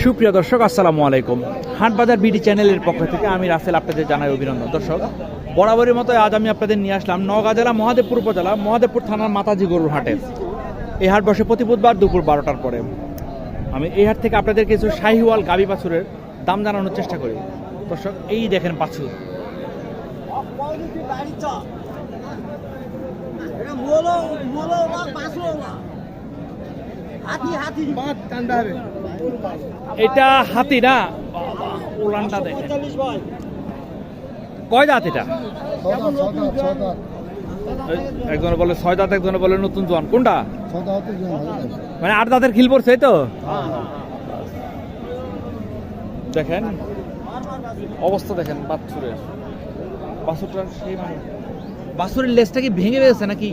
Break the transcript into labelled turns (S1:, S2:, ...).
S1: সুপ্রিয় দর্শক, আসসালামু আলাইকুম। হাটবাজার বিডি চ্যানেলের পক্ষ থেকে আমি রাসেল আপনাদের জানাই অভিনন্দন। দর্শক, বরাবরের মতো আজ আমি আপনাদের নিয়ে আসলাম নওগাঁ জেলা মহাদেবপুর উপজেলা, মহাদেবপুর থানার মাতাজি গরুর হাটে। এই হাট বসে প্রতি বুধবার দুপুর বারোটার পরে। আমি এই হাট থেকে আপনাদের কিছু শাহিওয়াল গাবি পাছুরের দাম জানানোর চেষ্টা করি। দর্শক, এই দেখেন বাছুর।
S2: হাতি হাতি
S1: এটা হাতি। না বাবা, উলানটা দেখেন। কয় দাঁত এটা? একজনে বলে ছয় দাঁত একজনে বলে নতুন জোয়ান। কোনটা? মানে আট দাঁতের খিল পড়ছে তো? দেখেন অবস্থা দেখেন বাছুরের। বাছুরটার সেই মানে বাছুরের লেজটা কি ভেঙে গেছে নাকি?